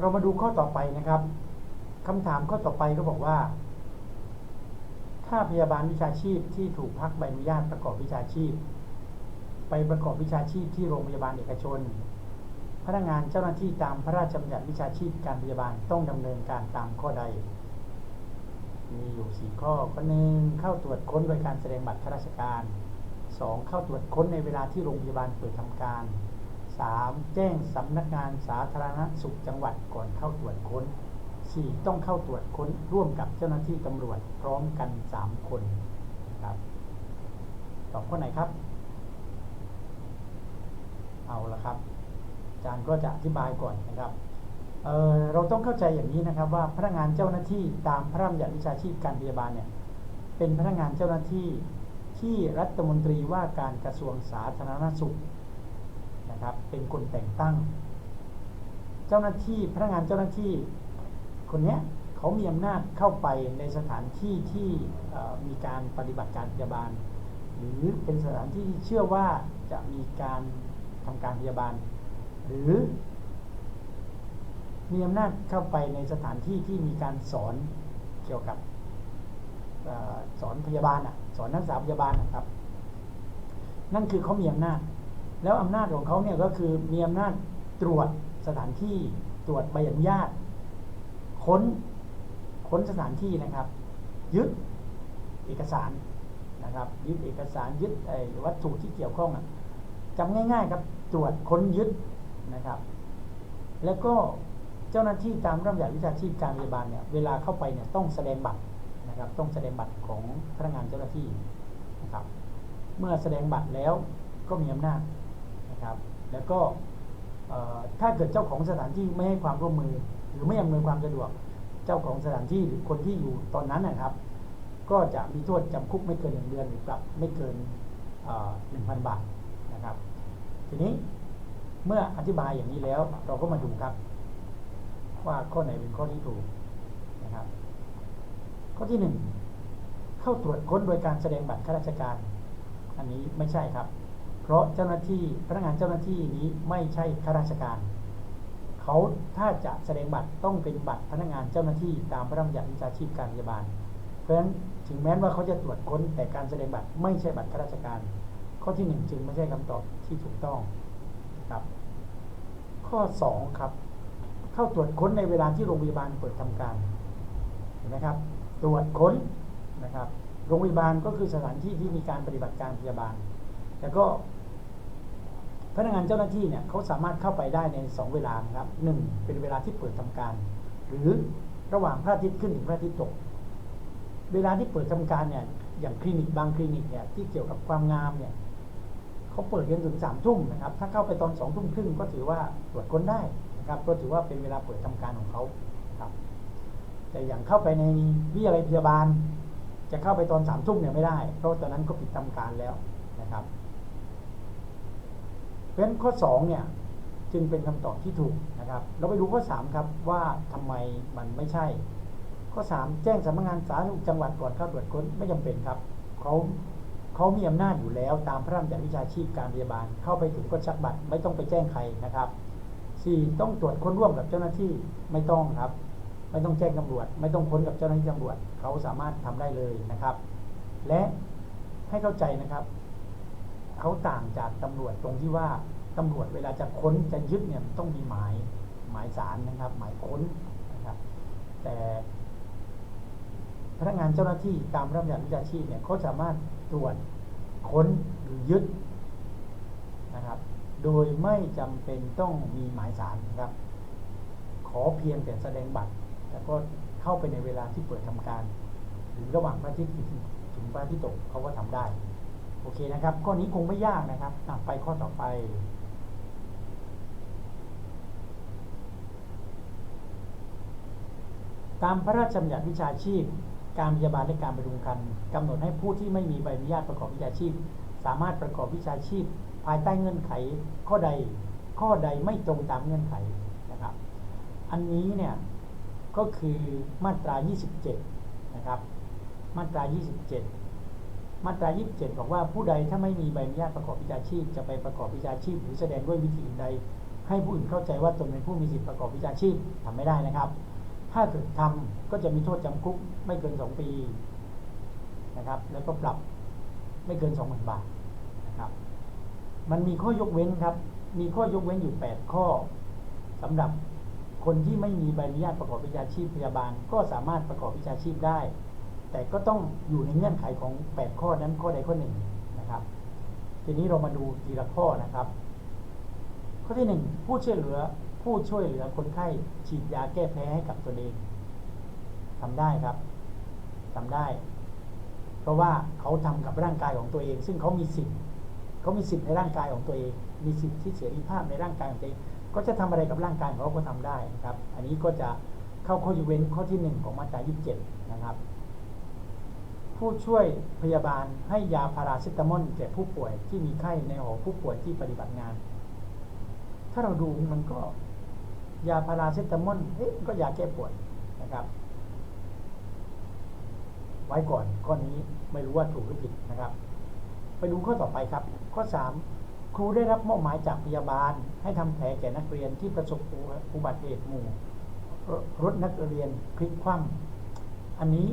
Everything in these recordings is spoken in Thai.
เรามาดูข้อต่อไปนะครับคำถามข้อต่อไปก็บอกว่า ถ้าพยาบาลวิชาชีพที่ถูกพักใบอนุญาตประกอบวิชาชีพ ไปประกอบวิชาชีพที่โรงพยาบาลเอกชน พนักงานเจ้าหน้าที่ตามพระราชบัญญัติวิชาชีพการพยาบาลต้องดำเนินการตามข้อใด มีอยู่สี่ข้อข้อหนึ่งเข้าตรวจค้นโดยการแสดงบัตรข้าราชการ 2. เข้าตรวจค้นในเวลาที่โรงพยาบาลเปิดทำการ 3. แจ้งสำนักงานสาธารณสุขจังหวัดก่อนเข้าตรวจค้น 4. ต้องเข้าตรวจค้นร่วมกับเจ้าหน้าที่ตำรวจพร้อมกัน 3 คนครับตอบข้อไหนครับ เอาละครับอาจารย์ก็จะอธิบายก่อนนะครับเเราต้องเข้าใจอย่างนี้นะครับว่าพนักงานเจ้าหน้าที่ตามพระราชบัญญัติวิชาชีพการพยาบาลเนี่ยเป็นพนักงานเจ้าหน้าที่ที่รัฐมนตรีว่าการกระทรวงสาธารณสุข นะครับ เป็นคนแต่งตั้ง เจ้าหน้าที่พนักงานเจ้าหน้าที่คนนี้เขามีอำนาจเข้าไปในสถานที่ที่มีการปฏิบัติการพยาบาล หรือเป็นสถานที่เชื่อว่าจะมีการทำการพยาบาล หรือ มีอำนาจเข้าไปในสถานที่ที่มีการสอนเกี่ยวกับสอนพยาบาลอะสอนนักศึกษาพยาบาลนะครับ นั่นคือเขามีอำนาจ แล้วอำนาจของเขาเนี่ยก็คือมีอำนาจตรวจสถานที่ตรวจใบอนุญาต ค้นค้นสถานที่นะครับ ยึดเอกสารนะครับ ยึดเอกสารยึดวัตถุที่เกี่ยวข้องจำง่ายๆครับตรวจค้นยึดนะครับ แล้วก็เจ้าหน้าที่ตามระเบียบวิชาชีพการพยาบาลเนี่ยเวลาเข้าไปเนี่ยต้องแสดงบัตรนะครับ ต้องแสดงบัตรของพนักงานเจ้าหน้าที่นะครับ เมื่อแสดงบัตรแล้วก็มีอำนาจ นะครับแล้วก็ถ้าเกิดเจ้าของสถานที่ไม่ให้ความร่วมมือ หรือไม่อำนวยความสะดวกเจ้าของสถานที่หรือคนที่อยู่ตอนนั้นนะครับ ก็จะมีโทษจำคุกไม่เกินหนึ่งเดือนหรือปรับไม่เกินหนึ่งพันบาทนะครับ ทีนี้เมื่ออธิบายอย่างนี้แล้วเราก็มาดูครับ ว่าข้อไหนเป็นข้อที่ถูกนะครับ ข้อที่หนึ่งเข้าตรวจค้นโดยการแสดงบัตรข้าราชการ อันนี้ไม่ใช่ครับ เพราะเจ้าหน้าที่พนักงานเจ้าหน้าที่นี้ไม่ใช่ข้าราชการ เขาถ้าจะแสดงบัตรต้องเป็นบัตรพนักงานเจ้าหน้าที่ตามพระราชบัญญัติวิชาชีพการพยาบาล เพราะฉะนั้นถึงแม้ว่าเขาจะตรวจค้นแต่การแสดงบัตรไม่ใช่บัตรข้าราชการ ข้อที่หนึ่งจึงไม่ใช่คำตอบที่ถูกต้องครับ ข้อสองครับ เข้าตรวจค้นในเวลาที่โรงพยาบาลเปิดทำการเห็นไหมครับ ตรวจค้นนะครับ โรงพยาบาลก็คือสถานที่ที่มีการปฏิบัติการพยาบาล แล้วก็ พนักงานเจ้าหน้าที่เนี่ยเขาสามารถเข้าไปได้ใน 2 เวลานะครับหนึ่งเป็นเวลาที่เปิดทำการ หรือระหว่างพระอาทิตย์ขึ้นถึงพระอาทิตย์ตก เวลาที่เปิดทำการเนี่ยอย่างคลินิกบางคลินิกเนี่ยที่เกี่ยวกับความงามเนี่ยเขาเปิดกันถึงสามทุ่มนะครับ ถ้าเข้าไปตอนสองทุ่มครึ่งก็ถือว่าตรวจค้นได้นะครับ ก็ถือว่าเป็นเวลาเปิดทำการของเขาครับ แต่อย่างเข้าไปในวิทยาลัยพยาบาล จะเข้าไปตอนสามทุ่มเนี่ยไม่ได้ เพราะตอนนั้นก็ปิดทำการแล้วนะครับ เพราะฉะนั้นข้อสองเนี่ยจึงเป็นคำตอบที่ถูกนะครับ เราไปดูข้อสามครับว่าทำไมมันไม่ใช่ ข้อสามแจ้งสำนักงานสาธารณสุขจังหวัดก่อนเข้าตรวจค้นไม่จำเป็นครับเขาเขามีอำนาจอยู่แล้วตามพระราชบัญญัติวิชาชีพการพยาบาล เข้าไปถึงก็ชักบัตรไม่ต้องไปแจ้งใครนะครับสี่ต้องตรวจค้นร่วมกับเจ้าหน้าที่ไม่ต้องครับ ไม่ต้องแจ้งตำรวจ ไม่ต้องค้นกับเจ้าหน้าที่ตำรวจเขาสามารถทำได้เลยนะครับ และให้เข้าใจนะครับ เขาต่างจากตำรวจตรงที่ว่าตำรวจเวลาจะค้นจะยึดเนี่ยต้องมีหมายหมายสารนะครับ หมายค้นนะครับ แต่พนักงานเจ้าหน้าที่ตามระเบียบวิชาชีพเนี่ยเขาสามารถตรวจค้นหรือยึดนะครับ โดยไม่จำเป็นต้องมีหมายสารนะครับ ขอเพียงแต่แสดงบัตร แล้วก็เข้าไปในเวลาที่เปิดทำการ หรือระหว่างพระอาทิตย์ถึงพระอาทิตย์ตกเขาก็ทำได้ โอเคนะครับ ข้อนี้คงไม่ยากนะครับไปข้อต่อไป ตามพระราชบัญญัติวิชาชีพ การพยาบาลและการบำรุงคันกำหนดให้ผู้ที่ไม่มีใบอนุญาตประกอบวิชาชีพ สามารถประกอบวิชาชีพ ภายใต้เงื่อนไข ข้อใดข้อใดไม่ตรงตามเงื่อนไขนะครับ อันนี้เนี่ยก็คือมาตรา 27 นะครับ มาตรา 27 มาตรา 27 บอกว่าผู้ใดถ้าไม่มีใบอนุญาตประกอบวิชาชีพ จะไปประกอบวิชาชีพ หรือแสดงด้วยวิธีใด ให้ผู้อื่นเข้าใจว่าตนเป็นผู้มีสิทธิประกอบวิชาชีพทำไม่ได้นะครับ ถ้าเกิดทำก็จะมีโทษจำคุกไม่เกิน 2 ปีนะครับ แล้วก็ปรับไม่เกิน 20,000 บาทนะครับ มันมีข้อยกเว้นครับ มีข้อยกเว้นอยู่ 8 ข้อสำหรับคนที่ไม่มีใบอนุญาตประกอบวิชาชีพพยาบาล ก็สามารถประกอบวิชาชีพได้ แต่ก็ต้องอยู่ในเงื่อนไขของ 8 ข้อนั้นข้อใดข้อหนึ่งนะครับ ทีนี้เรามาดูทีละข้อนะครับ ข้อที่หนึ่งผู้ช่วยเหลือผู้ช่วยเหลือคนไข้ฉีดยาแก้แพ้ให้กับตนเองทำได้ครับทำได้ เพราะว่าเขาทำกับร่างกายของตัวเอง ซึ่งเขามีสิทธิ์เขามีสิทธิ์ในร่างกายของตัวเอง มีสิทธิ์ที่เสรีภาพในร่างกายของตัวเองก็จะทำอะไรกับร่างกายของเขาก็ทำได้นะครับ อันนี้ก็จะเข้าข้อยกเว้นข้อที่หนึ่งของมาตรา27 นะครับ ผู้ช่วยพยาบาลให้ยาพาราเซตามอลแก่ผู้ป่วยที่มีไข้ในหอผู้ป่วยที่ปฏิบัติงาน ถ้าเราดูมันก็ยาพาราเซตามอลเอ๊ะก็ยาแก้ปวดนะครับ ไว้ก่อนข้อนี้ไม่รู้ว่าถูกหรือผิดนะครับ ไปดูข้อต่อไปครับ ข้อ 3 ครูได้รับมอบหมายจากพยาบาล ให้ทำแผลแก่นักเรียนที่ประสบอุบัติเหตุหมู่รถนักเรียนพลิกคว่ำอันนี้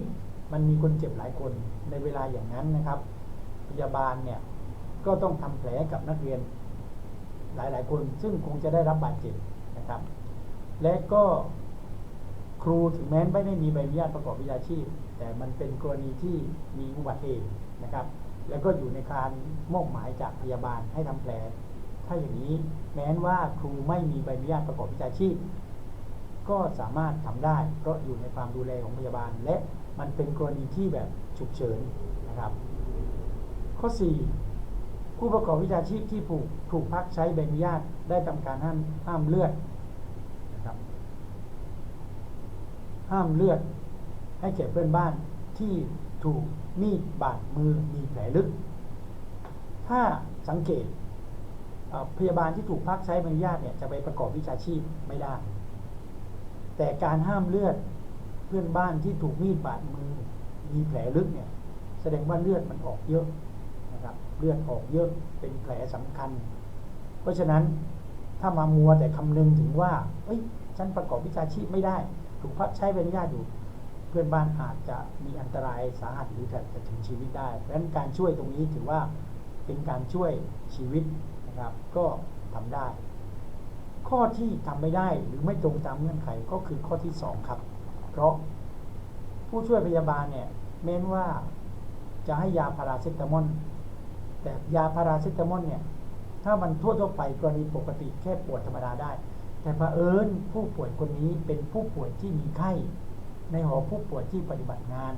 มันมีคนเจ็บหลายคนในเวลาอย่างนั้นนะครับ พยาบาลเนี่ยก็ต้องทำแผลกับนักเรียนหลายๆ คน ซึ่งคงจะได้รับบาดเจ็บนะครับ และก็ครูถึงแม้ไม่ได้มีใบอนุญาตประกอบวิชาชีพ แต่มันเป็นกรณีที่มีอุบัติเหตุนะครับ แล้วก็อยู่ในการมอบหมายจากพยาบาลให้ทำแผล ถ้าอย่างนี้แม้นว่าครูไม่มีใบอนุญาตประกอบวิชาชีพ ก็สามารถทำได้ เพราะอยู่ในความดูแลของพยาบาลและ มันเป็นกรณีที่แบบฉุกเฉินนะครับ ข้อ 4 ผู้ประกอบวิชาชีพที่ผูกถูกพักใช้ใบอนุญาตได้ทำการห้ามห้ามเลือดนะครับ ห้ามเลือดให้แก่เพื่อนบ้านที่ถูกมีดบาดมือมีแผลลึก ถ้าสังเกตพยาบาลที่ถูกพักใช้ใบอนุญาตเนี่ยจะไปประกอบวิชาชีพไม่ได้ แต่การห้ามเลือด พื่อนบ้านที่ถูกมีดบาดมือ มีแผลลึกเนี่ย แสดงว่าเลือดมันออกเยอะนะครับ เลือดออกเยอะเป็นแผลสำคัญ เพราะฉะนั้นถ้ามามัวแต่คำนึงถึงว่าเอ้ยฉันประกอบวิชาชีพไม่ได้ ถูกพักใช้ใบอนุญาตอยู่ เพื่อนบ้านอาจจะมีอันตรายสาหัสหรือจะถึงชีวิตได้เพราะฉะนั้นการช่วยตรงนี้ถือว่าเป็นการช่วยชีวิตนะครับ ก็ทำได้ ข้อที่ทำไม่ได้หรือไม่ตรงตามเงื่อนไขก็คือข้อที่สองครับ เพราะผู้ช่วยพยาบาลเนี่ยเม้นว่าจะให้ยาพาราเซตามอลแต่ยาพาราเซตามอลเนี่ยถ้ามันทั่วทั่วไปกรณีปกติแค่ปวดธรรมดาได้ แต่เผอิญผู้ป่วยคนนี้เป็นผู้ป่วยที่มีไข้ ในหอผู้ป่วยที่ปฏิบัติงาน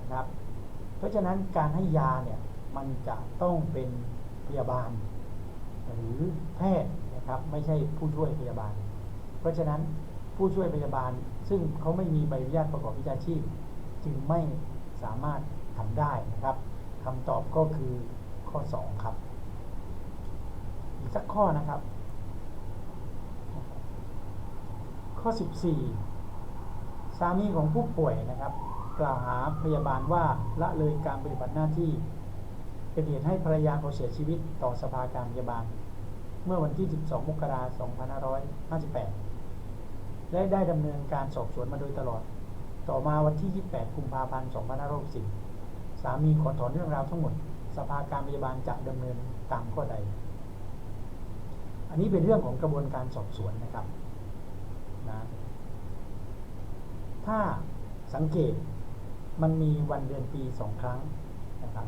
นะครับ เพราะฉะนั้นการให้ยาเนี่ยมันจะต้องเป็นพยาบาล หรือแพทย์นะครับไม่ใช่ผู้ช่วยพยาบาล เพราะฉะนั้น ผู้ช่วยพยาบาล ซึ่งเขาไม่มีใบอนุญาตประกอบวิชาชีพ จึงไม่สามารถทำได้นะครับคำตอบก็คือข้อ 2 ครับ อีกสักข้อนะครับ ข้อ 14 สามีของผู้ป่วยนะครับ กล่าวหาพยาบาลว่าละเลยการปฏิบัติหน้าที่เป็นเหตุให้ภรรยาเขาเสียชีวิตต่อสภาการพยาบาล เมื่อวันที่ 12 มกราคม 2558 และได้ดำเนินการสอบสวนมาโดยตลอด ต่อมาวันที่ 28 กุมภาพันธ์ 2560 สามีขอถอนเรื่องราวทั้งหมด สภาการพยาบาลจะดำเนินตามข้อใด อันนี้เป็นเรื่องของกระบวนการสอบสวนนะครับนะถ้าสังเกตมันมีวันเดือนปีสองครั้งนะครับ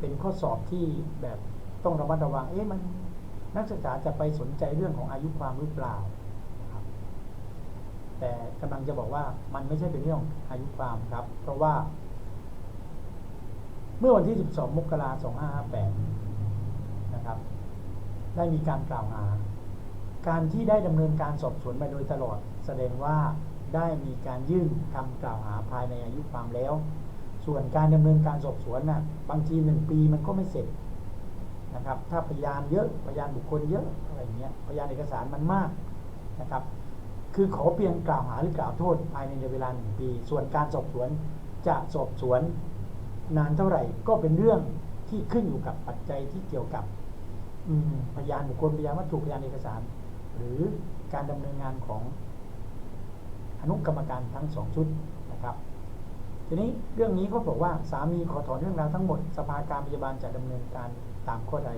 เป็นข้อสอบที่แบบต้องระมัดระวัง เอ๊ะมันนักศึกษาจะไปสนใจเรื่องของอายุความหรือเปล่า แต่กำลังจะบอกว่ามันไม่ใช่เป็นเรื่องอายุความครับ เพราะว่า เมื่อวันที่ 12 มกราคม 2558 นะครับ ได้มีการกล่าวหา การที่ได้ดำเนินการสอบสวนมาโดยตลอด แสดงว่าได้มีการยื่นคำกล่าวหาภายในอายุความแล้ว ส่วนการดำเนินการสอบสวนนะ่ะบางทีหนึ่งปีมันก็ไม่เสร็จนะครับ ถ้าพยานเยอะ พยานบุคคลเยอะอะไรเงี้ย พยานเอกสารมันมากนะครับ คือขอเพียงกล่าวหาหรือกล่าวโทษภายในเวลาหนึ่งปี ส่วนการสอบสวนจะสอบสวนนานเท่าไหร่ ก็เป็นเรื่องที่ขึ้นอยู่กับปัจจัยที่เกี่ยวกับพยานบุคคลพยานวัตถุพยานเอกสาร หรือการดำเนินงานของอนุกรรมการทั้งสองชุดนะครับ ทีนี้เรื่องนี้ก็บอกว่าสามีขอถอนเรื่องราวทั้งหมดสภาการพยาบาลจะดำเนินการตามข้อใด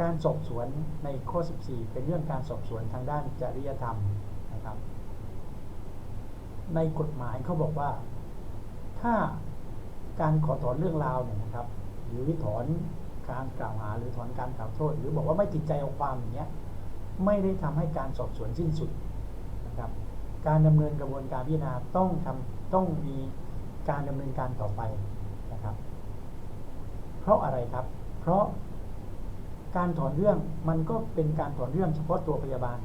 การสอบสวนในข้อ 14 เป็นเรื่องการสอบสวนทางด้านจริยธรรมนะครับ ในกฎหมายเขาบอกว่า ถ้าการขอถอนเรื่องราวเนี่ยนะครับ หรือถอนการกล่าวหาหรือถอนการกล่าวโทษ หรือบอกว่าไม่ติดใจเอาความอย่างเงี้ยไม่ได้ทำให้การสอบสวนสิ้นสุดนะครับ การดำเนินกระบวนการพิจารณาต้องทำต้องมีการดำเนินการต่อไปนะครับ เพราะอะไรครับ เพราะ การถอนเรื่องมันก็เป็นการถอนเรื่องเฉพาะตัวพยาบาล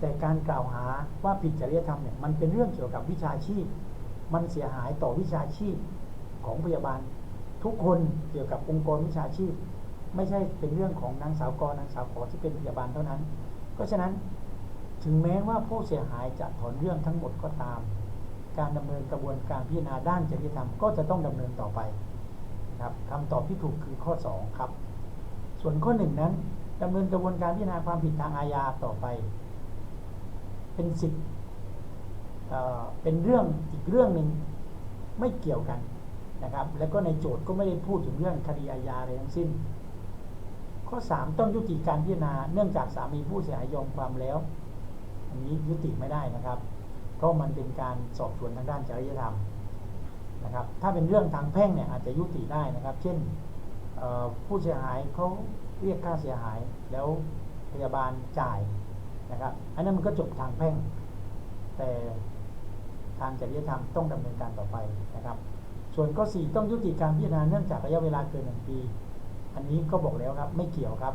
แต่การกล่าวหาว่าผิดจริยธรรมเนี่ยมันเป็นเรื่องเกี่ยวกับวิชาชีพ มันเสียหายต่อวิชาชีพของพยาบาล ทุกคนเกี่ยวกับองค์กรวิชาชีพ ไม่ใช่เป็นเรื่องของนางสาวกนางสาวขอที่เป็นพยาบาลเท่านั้น เพราะฉะนั้นถึงแม้ว่าผู้เสียหายจะถอนเรื่องทั้งหมดก็ตาม การดำเนินกระบวนการพิจารณาด้านจริยธรรมก็จะต้องดำเนินต่อไปครับคำตอบที่ถูกคือข้อ 2 ครับ ส่วนข้อ1นั้นดำเนินกระบวนการพิจารณาความผิดทางอาญาต่อไป เป็นสิทธิ์เป็นเรื่องอีกเรื่องหนึ่งไม่เกี่ยวกันนะครับ แล้วก็ในโจทย์ก็ไม่ได้พูดถึงเรื่องคดีอาญาอะไรทั้งสิ้น ข้อ 3 ต้องยุติการพิจารณาเนื่องจากสามีผู้เสียหายยอมความแล้ว อันนี้ยุติไม่ได้นะครับ เพราะมันเป็นการสอบสวนทางด้านจริยธรรมนะครับ ถ้าเป็นเรื่องทางแพ่งเนี่ยอาจจะยุติได้นะครับ เช่น ผู้เสียหายเขาเรียกค่าเสียหายแล้วพยาบาลจ่ายนะครับอันนั้นมันก็จบทางแพ่ง แต่ทางจริยธรรมต้องดำเนินการต่อไปนะครับ ส่วนข้อ4ต้องยุติการพิจารณาเนื่องจากระยะเวลาเกินหนึ่งปี อันนี้ก็บอกแล้วครับไม่เกี่ยวครับ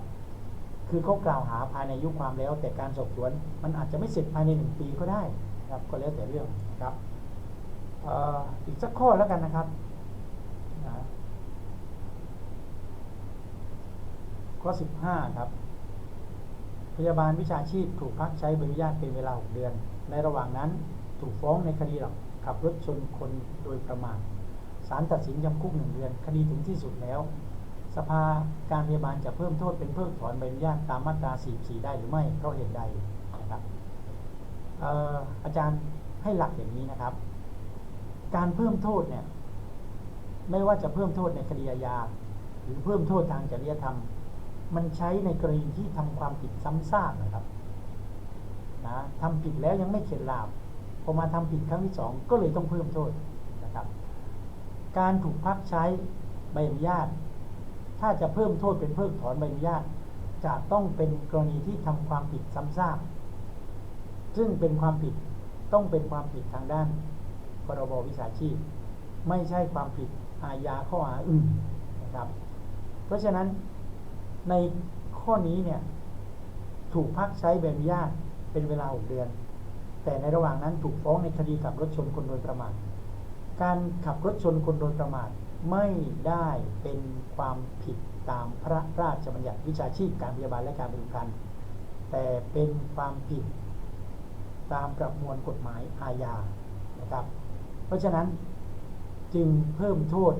คือเขากล่าวหาภายในยุคความแล้ว แต่การสอบสวนมันอาจจะไม่เสร็จภายในหนึ่งปีก็ได้นะครับก็แล้วแต่เรื่องนะครับอออีกสักข้อแล้วกันนะครับนะ ข้อ 15 ครับ พยาบาลวิชาชีพถูกพักใช้ใบอนุญาตเป็นเวลา 6 เดือน ในระหว่างนั้นถูกฟ้องในคดีหลักขับรถชนคนโดยประมาทศาลตัดสินจำคุกหนึ่งเดือน คดีถึงที่สุดแล้ว สภาการพยาบาลจะเพิ่มโทษเป็นเพิกถอนใบอนุญาตตามมาตรา 44 ได้หรือไม่เพราะเหตุใดนะครับเอ่ออาจารย์ให้หลักอย่างนี้นะครับ การเพิ่มโทษเนี่ยไม่ว่าจะเพิ่มโทษในคดีอาญาหรือเพิ่มโทษทางจริยธรรม มันใช้ในกรณีที่ทำความผิดซ้ำซากนะครับนะทำผิดแล้วยังไม่เข็ดหลาบพอมาทำผิดครั้งที่สองก็เลยต้องเพิ่มโทษนะครับ การถูกพักใช้ใบอนุญาต ถ้าจะเพิ่มโทษเป็นเพิกถอนใบอนุญาต จะต้องเป็นกรณีที่ทำความผิดซ้ำซากซึ่งเป็นความผิดต้องเป็นความผิดทางด้านพรบวิชาชีพ ไม่ใช่ความผิดอาญาข้อหาอื่นนะครับ เพราะฉะนั้น ในข้อนี้เนี่ยถูกพักใช้ใบอนุญาตเป็นเวลา 6 เดือน แต่ในระหว่างนั้นถูกฟ้องในคดีขับรถชนคนโดยประมาท การขับรถชนคนโดยประมาทไม่ได้เป็นความผิดตามพระราชบัญญัติวิชาชีพการพยาบาลและการบริการแต่เป็นความผิดตามประมวลกฎหมายอาญานะครับ เพราะฉะนั้นจึงเพิ่มโทษ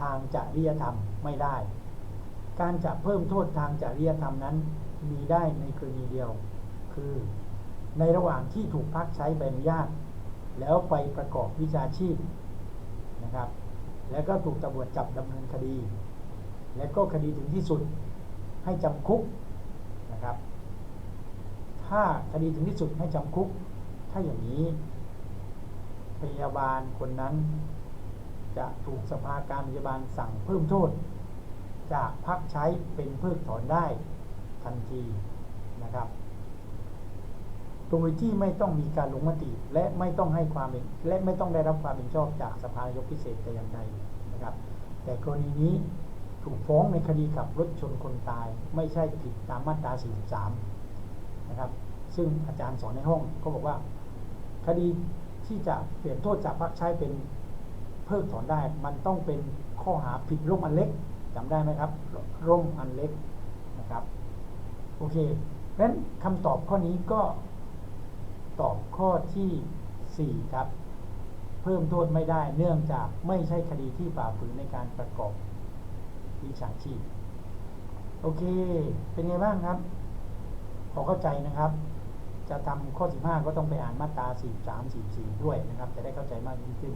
ทางจริยธรรมไม่ได้ การจะเพิ่มโทษทางจริยธรรมนั้น มีได้ในกรณีเดียว คือ ในระหว่างที่ถูกพักใช้ใบอนุญาต แล้วไปประกอบวิชาชีพนะครับ แล้วก็ถูกตำรวจจับดำเนินคดี แล้วก็คดีถึงที่สุดให้จำคุกนะครับ ถ้าคดีถึงที่สุดให้จำคุก ถ้าอย่างนี้พยาบาลคนนั้นจะถูกสภาการพยาบาลสั่งเพิ่มโทษ จากพักใช้เป็นเพิกถอนได้ทันทีนะครับ โดยที่ไม่ต้องมีการลงมติและไม่ต้องให้ความเห็นและไม่ต้องได้รับความเห็นชอบจากสภานายกพิเศษแต่อย่างใดนะครับ แต่กรณีนี้ถูกฟ้องในคดีขับรถชนคนตาย ไม่ใช่ผิดตามมาตรา 43 นะครับ ซึ่งอาจารย์สอนในห้องก็บอกว่า คดีที่จะเปลี่ยนโทษจากพักใช้เป็นเพิกถอนได้ มันต้องเป็นข้อหาผิดร่มอันเล็ก จำได้ไหมครับ ร่มอันเล็กนะครับ โอเคเพราะฉะนั้นคำตอบข้อนี้ก็ตอบข้อที่ 4 ครับ เพิ่มโทษไม่ได้เนื่องจากไม่ใช่คดีที่ฝ่าฝืนในการประกอบวิชาชีพ โอเค เป็นไงบ้างครับพอเข้าใจนะครับ จะทำข้อ 15 ก็ต้องไปอ่านมาตรา 43 44 ด้วยนะครับ จะได้เข้าใจมากยิ่งขึ้น